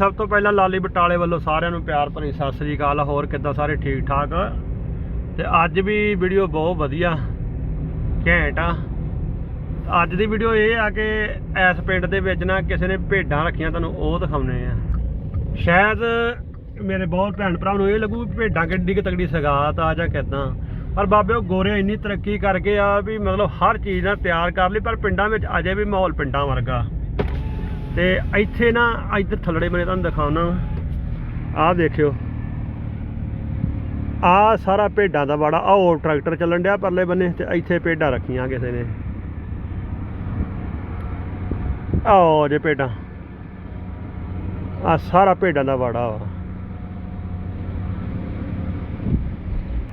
ਸਭ ਤੋਂ ਪਹਿਲਾਂ ਲਾਲੀ ਬਟਾਲੇ ਵੱਲੋਂ ਸਾਰਿਆਂ ਨੂੰ ਪਿਆਰ ਭਰੀ ਸਤਿ ਸ੍ਰੀ ਅਕਾਲ। ਹੋਰ ਕਿੱਦਾਂ ਸਾਰੇ ਠੀਕ ਠਾਕ ਤੇ ਅੱਜ ਵੀ ਵੀਡੀਓ ਬਹੁਤ ਵਧੀਆ, ਘੈਂਟ ਆ। ਅੱਜ ਦੀ ਵੀਡੀਓ ਇਹ ਆ ਕਿ ਇਸ ਪਿੰਡ ਦੇ ਵਿੱਚ ਨਾ ਕਿਸੇ ਨੇ ਭੇਡਾਂ ਰੱਖੀਆਂ, ਤੁਹਾਨੂੰ ਉਹ ਦਿਖਾਉਣੇ ਆ। ਸ਼ਾਇਦ ਮੇਰੇ ਬਹੁਤ ਭੈਣ ਭਰਾ ਨੂੰ ਇਹ ਲੱਗੂ ਵੀ ਭੇਡਾਂ ਕਿੱਡੀ ਕਿ ਤਕੜੀ ਸਗਾਤ ਆ ਜਾਂ ਕਿਦਾਂ। ਪਰ ਬਾਬੇ, ਉਹ ਗੋਰੇ ਇੰਨੀ ਤਰੱਕੀ ਕਰਕੇ ਆ ਵੀ ਮਤਲਬ ਹਰ ਚੀਜ਼ ਨਾਲ ਤਿਆਰ ਕਰ ਲਈ, ਪਰ ਪਿੰਡਾਂ ਵਿੱਚ ਅਜੇ ਵੀ ਮਾਹੌਲ ਪਿੰਡਾਂ ਵਰਗਾ। ਤੇ ਇੱਥੇ ਨਾ ਇੱਧਰ ਥੱਲੜੇ ਬਣੇ, ਤੁਹਾਨੂੰ ਦਿਖਾਉਣਾ ਆਹ ਦੇਖਿਓ। ਆਹ ਸਾਰਾ ਭੇਡਾਂ ਦਾ ਵਾੜਾ, ਆਹ ਉਹ ਟਰੈਕਟਰ ਚੱਲਣ ਡਿਆ ਪਰਲੇ ਬੰਨੇ ਤੇ ਇੱਥੇ ਭੇਡਾਂ ਰੱਖੀਆਂ ਕਿਸੇ ਨੇ। ਆਓ ਜੇ ਭੇਡਾਂ। ਆ ਸਾਰਾ ਭੇਡਾਂ ਦਾ ਵਾੜਾ ਵਾ।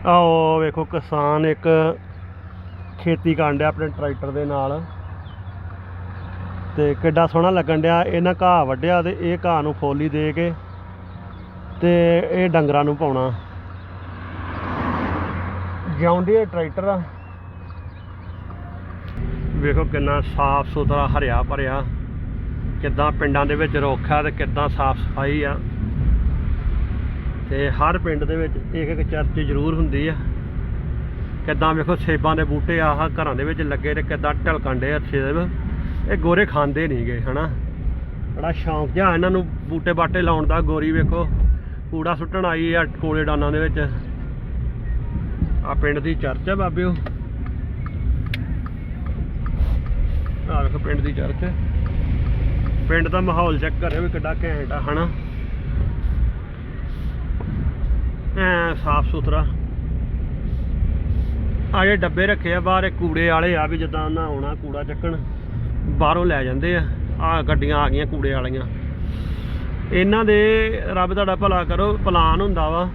ਆਓ ਵੇਖੋ ਕਿਸਾਨ ਇੱਕ ਖੇਤੀ ਕਰਨ ਡਿਆ ਆਪਣੇ ਟਰੈਕਟਰ ਦੇ ਨਾਲ। ਤੇ ਕਿੱਡਾ ਸੋਹਣਾ ਲੱਗਣ ਡਿਆ। ਇਹਨਾਂ ਘਾਹ ਵੱਢਿਆ ਤੇ ਇਹ ਘਾਹ ਨੂੰ ਫੋਲੀ ਦੇ ਕੇ ਤੇ ਇਹ ਡੰਗਰਾਂ ਨੂੰ ਪਾਉਣਾ। ਜਾਉਂਦੀ ਟਰੈਕਟਰ ਆ। ਵੇਖੋ ਕਿੰਨਾ ਸਾਫ਼ ਸੁਥਰਾ ਹਰਿਆ ਭਰਿਆ। ਕਿੱਦਾਂ ਪਿੰਡਾਂ ਦੇ ਵਿੱਚ ਰੁੱਖ ਆ ਤੇ ਕਿੱਦਾਂ ਸਾਫ਼ ਸਫ਼ਾਈ ਆ। ਤੇ ਹਰ ਪਿੰਡ ਦੇ ਵਿੱਚ ਇੱਕ ਇੱਕ ਚਰਚ ਜ਼ਰੂਰ ਹੁੰਦੀ ਆ। ਕਿੱਦਾਂ ਵੇਖੋ ਸੇਬਾਂ ਦੇ ਬੂਟੇ ਆਹ ਘਰਾਂ ਦੇ ਵਿੱਚ ਲੱਗੇ ਤੇ ਕਿੱਦਾਂ ਢਲਕਣ ਦੇ ਸੇਬ। ਇਹ ਗੋਰੇ ਖਾਂਦੇ ਨਹੀਂਗੇ ਹਨਾ? ਬੜਾ ਸ਼ੌਂਕ ਜਿਹਾ ਇਹਨਾਂ ਨੂੰ ਬੂਟੇ ਬਾਟੇ ਲਾਉਣ ਦਾ, ਗੋਰੀ ਵੇਖੋ, ਕੂੜਾ ਸੁੱਟਣ ਆਈ ਆ ਕੋਲੇ ਡਾਨਾਂ ਦੇ ਵਿੱਚ। ਆ ਪਿੰਡ ਦੀ ਚਰਚ ਆ ਬਾਬਿਓ। ਆ ਵੇਖੋ ਪਿੰਡ ਦੀ ਚਰਚ। ਪਿੰਡ ਦਾ ਮਾਹੌਲ ਚੈੱਕ ਕਰਿਓ ਵੀ ਕਿੱਡਾ ਘੈਂਟ ਆ, ਹਨਾ? ਐ ਸਾਫ਼ ਸੁਥਰਾ। ਆ ਜੇ ਡੱਬੇ ਰੱਖੇ ਆ, ਬਾਹਰ ਕੂੜੇ ਵਾਲੇ ਆ ਵੀ ਜਿੱਦਾਂ ਉਹਨਾਂ ਆਉਣਾ ਕੂੜਾ ਚੱਕਣ। ਬਾਹਰੋਂ ਲੈ ਜਾਂਦੇ ਆ। ਆ ਗੱਡੀਆਂ ਆ ਗਈਆਂ ਕੂੜੇ ਵਾਲੀਆਂ। ਇਹਨਾਂ ਦੇ ਰੱਬ ਤੁਹਾਡਾ ਭਲਾ ਕਰੋ, ਪਲਾਨ ਹੁੰਦਾ ਵਾ।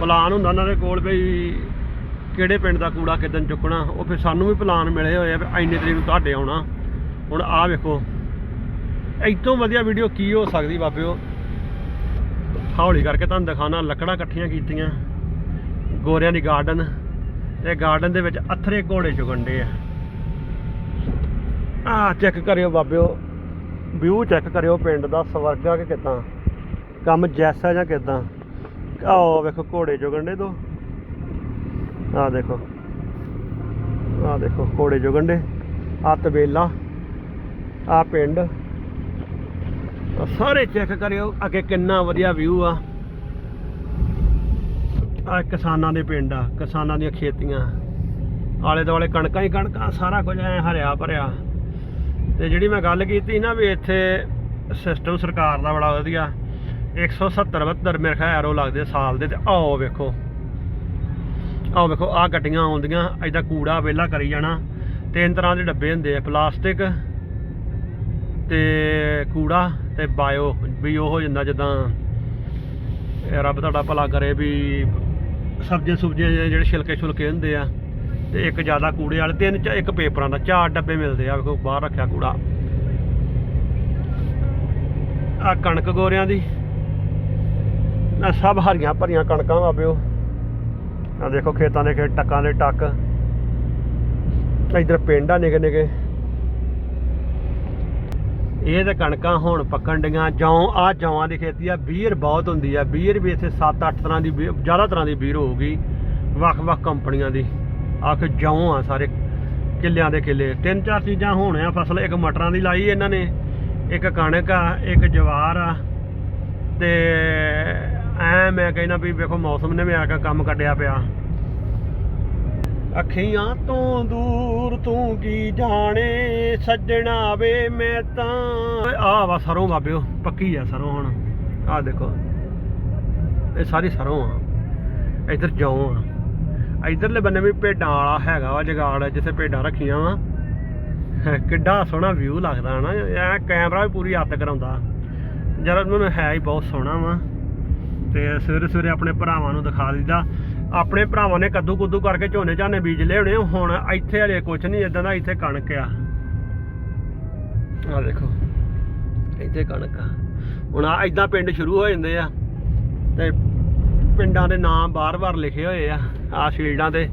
ਪਲਾਨ ਹੁੰਦਾ ਉਹਨਾਂ ਦੇ ਕੋਲ ਵੀ ਕਿਹੜੇ ਪਿੰਡ ਦਾ ਕੂੜਾ ਕਿਦਨ ਚੁੱਕਣਾ, ਉਹ ਫਿਰ ਸਾਨੂੰ ਵੀ ਪਲਾਨ ਮਿਲੇ ਹੋਏ ਆ ਵੀ ਇੰਨੇ ਤਰੀਕ ਨੂੰ ਤੁਹਾਡੇ ਆਉਣਾ। ਹੁਣ ਆਹ ਵੇਖੋ ਇਤੋਂ ਵਧੀਆ ਵੀਡੀਓ ਕੀ ਹੋ ਸਕਦੀ ਬਾਬਿਓ? ਹੌਲੀ ਕਰਕੇ ਤੁਹਾਨੂੰ ਦਿਖਾਣਾ ਲੱਕੜਾਂ ਇਕੱਠੀਆਂ ਕੀਤੀਆਂ, ਗੋਰਿਆਂ ਦੀ ਗਾਰਡਨ ਤੇ ਗਾਰਡਨ ਦੇ ਵਿੱਚ ਅਥਰੇ ਘੋੜੇ ਚੁਗੰਡੇ ਆ। ਆ ਚੈੱਕ ਕਰਿਓ ਬਾਬਿਓ। ਵਿਊ ਚੈੱਕ ਕਰਿਓ ਪਿੰਡ ਦਾ, ਸਵਰਗਾ ਕਿ ਕਿਦਾਂ? ਕੰਮ ਜੈਸਾ ਜਾਂ ਕਿਦਾਂ? ਆਓ ਵੇਖੋ ਘੋੜੇ ਚੁਗੰਡੇ ਦੋ। ਆ ਦੇਖੋ। ਆ ਦੇਖੋ ਘੋੜੇ ਚੁਗੰਡੇ ਆ ਤਬੇਲਾ, ਆ ਪਿੰਡ। ਸਾਰੇ ਚੈੱਕ ਕਰਿਓ, ਅੱਗੇ ਕਿੰਨਾ ਵਧੀਆ ਵਿਊ ਆ। ਆ ਕਿਸਾਨਾਂ ਦੇ ਪਿੰਡ ਆ, ਕਿਸਾਨਾਂ ਦੀਆਂ ਖੇਤੀਆਂ। ਆਲੇ ਦੁਆਲੇ ਕਣਕਾਂ ਹੀ ਕਣਕਾਂ, ਸਾਰਾ ਕੁਝ ਐ ਹਰਿਆ ਭਰਿਆ। ਤੇ ਜਿਹੜੀ ਮੈਂ ਗੱਲ ਕੀਤੀ ਨਾ ਵੀ ਇੱਥੇ ਸਿਸਟਮ ਸਰਕਾਰ ਦਾ ਬੜਾ ਵਧੀਆ 170 72 ਮੇਰੇ ਖਿਆਲ ਐਰੋ ਲੱਗਦੇ ਸਾਲ ਦੇ, ਤੇ ਆਓ ਵੇਖੋ। ਆਓ ਵੇਖੋ ਆ ਗੱਡੀਆਂ ਆਉਂਦੀਆਂ ਐਦਾਂ ਕੂੜਾ ਵੇਲਾ ਕਰੀ ਜਾਣਾ, ਤਿੰਨ ਤਰ੍ਹਾਂ ਦੇ ਡੱਬੇ ਹੁੰਦੇ ਆ, ਪਲਾਸਟਿਕ ਤੇ ਕੂੜਾ ਤੇ ਬਾਇਓ, ਵੀ ਉਹ ਹੋ ਜਾਂਦਾ ਜਿੱਦਾਂ ਰੱਬ ਤੁਹਾਡਾ ਭਲਾ ਕਰੇ ਵੀ ਸਬਜ਼ੀਆਂ ਸੁਬਜ਼ੀਆਂ ਜਿਹੜੇ ਛਿਲਕੇ ਛੁਲਕੇ ਹੁੰਦੇ ਆ। ਤੇ ਇੱਕ ਜ਼ਿਆਦਾ ਕੂੜੇ ਵਾਲੇ, ਤਿੰਨ ਚ ਇੱਕ ਪੇਪਰਾਂ ਦਾ, ਚਾਰ ਡੱਬੇ ਮਿਲਦੇ ਆ, ਵੇਖੋ, ਬਾਹਰ ਰੱਖਿਆ ਕੂੜਾ। ਆ ਕਣਕ ਗੋਰਿਆਂ ਦੀ। ਆ ਸਭ ਹਰੀਆਂ ਭਰੀਆਂ ਕਣਕਾਂ ਬਾਬਿਓ ਆ ਦੇਖੋ ਖੇਤਾਂ ਦੇ ਖੇਤ, ਟੱਕਾਂ ਦੇ ਟੱਕ। ਇਧਰ ਪਿੰਡ ਆ ਨਿਕੇ ਨਿਕੇ। ਇਹ ਤਾਂ ਕਣਕਾਂ ਹੁਣ ਪੱਕਣ ਡੀਆਂ ਜੌਂ ਆ ਜੌਆਂ ਦੀ ਖੇਤੀ ਆ। ਬੀਰ ਬਹੁਤ ਹੁੰਦੀ ਆ। ਬੀਰ ਵੀ ਇੱਥੇ 7-8 ਤਰ੍ਹਾਂ ਦੀ ਬੀਰ- ਜ਼ਿਆਦਾ ਤਰ੍ਹਾਂ ਦੀ ਬੀਰ ਹੋਊਗੀ। ਵੱਖ-ਵੱਖ ਕੰਪਨੀਆਂ ਦੀ। ਆਖ ਜੌਂ ਆ ਸਾਰੇ ਕਿੱਲਿਆਂ ਦੇ ਕਿੱਲੇ। ਤਿੰਨ ਚਾਰ ਚੀਜ਼ਾਂ ਆ ਫਸਲ ਇੱਕ ਮਟਰਾਂ ਦੀ ਲਾਈ ਇਹਨਾਂ ਨੇ, ਇੱਕ ਕਣਕ ਆ, ਇੱਕ ਜਵਾਰ ਆ। ਤੇ ਐ ਮੈਂ ਕਹਿੰਦਾ ਵੀ ਵੇਖੋ ਮੌਸਮ ਨੇ ਵੀ ਆ ਕੇ ਕੰਮ ਕੱਢਿਆ ਪਿਆ। ਅੱਖੀਆਂ ਤੋਂ ਦੂਰ ਤੂੰ ਕੀ ਜਾਣੇ, ਸੱਜਣਾ ਵੇ ਮੈਂ ਤਾਂ। ਆ ਵਾ ਸਰੋਂ ਬਾਬਿਓ, ਪੱਕੀ ਆ ਸਰੋਂ ਹੁਣ। ਆ ਦੇਖੋ, ਇਹ ਸਾਰੀ ਸਰੋਂ ਆ। ਇੱਧਰ ਜੌਂ ਆ। ਇਧਰਲੇ ਬੰਨੇ ਵੀ ਭੇਡਾਂ ਵਾਲਾ ਹੈਗਾ ਵਾ ਜਗਾੜ, ਜਿੱਥੇ ਭੇਡਾਂ ਰੱਖੀਆਂ ਵਾ। ਕਿੱਡਾ ਸੋਹਣਾ ਵਿਊ ਲੱਗਦਾ ਨਾ ਐ ਕੈਮਰਾ ਵੀ ਪੂਰੀ ਹੱਦ ਕਰਾਉਂਦਾ। ਜਰਾ ਮੈਨੂੰ ਹੈ ਹੀ ਬਹੁਤ ਸੋਹਣਾ ਵਾ। ਤੇ ਸਵੇਰੇ ਸਵੇਰੇ ਆਪਣੇ ਭਰਾਵਾਂ ਨੂੰ ਦਿਖਾ ਦਿੰਦਾ ਆਪਣੇ ਭਰਾਵਾਂ ਨੇ ਕੱਦੂ ਕੁੱਦੂ ਕਰਕੇ ਝੋਨੇ ਝਾਨੇ ਬੀਜ ਲਏ ਹੋਣੇ, ਹੁਣ ਇੱਥੇ ਹਲੇ ਕੁਛ ਨਹੀਂ ਇਦਾਂ ਦਾ ਇੱਥੇ ਕਣਕ ਆ। ਆ ਦੇਖੋ, ਇੱਥੇ ਕਣਕ ਆ। ਹੁਣ ਆ ਇਦਾਂ ਪਿੰਡ ਸ਼ੁਰੂ ਹੋ ਜਾਂਦੇ ਆ। ਤੇ ਪਿੰਡਾਂ ਦੇ ਨਾਮ ਬਾਰ-ਬਾਰ ਲਿਖੇ ਹੋਏ ਆ ਆ ਸ਼ੀਲਡਾਂ ਤੇ।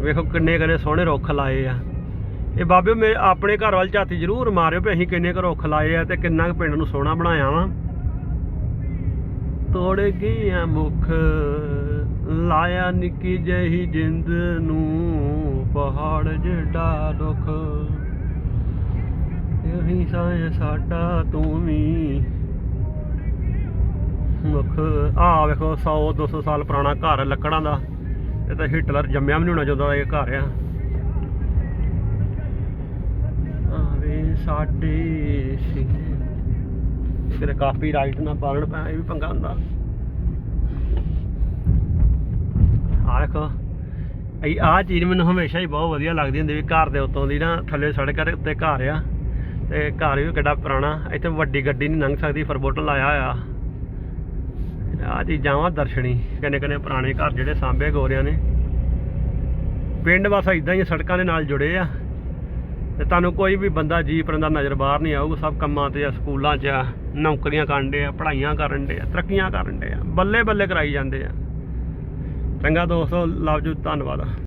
ਵੇਖੋ ਕਿੰਨੇ ਕਿੰਨੇ ਸੋਹਣੇ ਰੁੱਖ ਲਾਏ ਆ। ਇਹ ਬਾਬਿਓ ਮੇਰੇ ਆਪਣੇ ਘਰ ਵੱਲ ਝਾਤੀ ਜ਼ਰੂਰ ਮਾਰਿਓ ਵੀ ਅਸੀਂ ਕਿੰਨੇ ਕੁ ਰੁੱਖ ਲਾਏ ਆ ਤੇ ਕਿੰਨਾ ਕੁ ਪਿੰਡ ਨੂੰ ਸੋਹਣਾ ਬਣਾਇਆ ਵਾ। ਤੋੜ ਗਈਆਂ ਮੁਖ, ਲਾਇਆ ਨਿੱਕੀ ਜਿਹੀ ਜਿੰਦ ਨੂੰ, ਪਹਾੜ ਜਿਹੜਾ ਦੁੱਖ। ਇਹੀ ਸਾਏ ਸਾਡਾ ਤੂੰ ਵੀ ਮੁੱਖ ਆ ਵੇਖੋ 100 200 ਸਾਲ ਪੁਰਾਣਾ ਘਰ ਲੱਕੜਾਂ ਦਾ। ਇਹ ਤਾਂ ਹਿਟਲਰ ਜੰਮਿਆ ਵੀ ਨਹੀਂ ਹੋਣਾ ਜਦੋਂ ਇਹ ਘਰ ਆ। ਆਵੇ ਸਾਡੇ ਸੀਨੇ। ਕਿਤੇ ਕਾਪੀ ਰਾਈਟ ਨਾ ਪਾਲਣ ਪੈ, ਇਹ ਵੀ ਪੰਗਾ ਹੁੰਦਾ। ਆ ਵੇਖੋ ਇਹ ਆ ਚੀਜ਼ ਮੈਨੂੰ ਹਮੇਸ਼ਾ ਹੀ ਬਹੁਤ ਵਧੀਆ ਲੱਗਦੀ ਹੁੰਦੀ ਵੀ ਘਰ ਦੇ ਉੱਤੋਂ ਦੀ ਨਾ ਥੱਲੇ ਸੜਕ ਦੇ ਉੱਤੇ ਘਰ ਆ। ਤੇ ਘਰ ਵੀ ਕਿੱਡਾ ਪੁਰਾਣਾ, ਇੱਥੇ ਵੱਡੀ ਗੱਡੀ ਨਹੀਂ ਲੰਘ ਸਕਦੀ ਫਰਬੋਟਨ ਲਾਇਆ ਹੋਇਆ। ਆ ਚੀਜ਼ਾਂ ਵਾ ਦਰਸ਼ਨੀ। ਕਹਿੰਦੇ ਕਹਿੰਦੇ ਪੁਰਾਣੇ ਘਰ ਜਿਹੜੇ ਸਾਂਭੇ ਗੋਰਿਆਂ ਨੇ। ਪਿੰਡ ਬਸ ਇਦਾਂ ਹੀ ਸੜਕਾਂ ਦੇ ਨਾਲ ਜੁੜੇ ਆ। ਤੇ ਤੁਹਾਨੂੰ ਕੋਈ ਵੀ ਬੰਦਾ ਜੀ ਪਰੰਦਾ ਨਜ਼ਰ ਬਾਹਰ ਨਹੀਂ ਆਊਗਾ। ਸਭ ਕੰਮਾਂ ਤੇ ਆ, ਸਕੂਲਾਂ 'ਚ ਆ, ਨੌਕਰੀਆਂ ਕਰਨ ਦੇ ਆ, ਪੜ੍ਹਾਈਆਂ ਕਰਨ ਦੇ ਆ, ਤਰੱਕੀਆਂ ਕਰਨ ਦੇ ਆ, ਬੱਲੇ ਬੱਲੇ ਕਰਾਈ ਜਾਂਦੇ ਆ। ਚੰਗਾ ਦੋਸਤੋ, ਲਵ ਜੂ ਧੰਨਵਾਦ।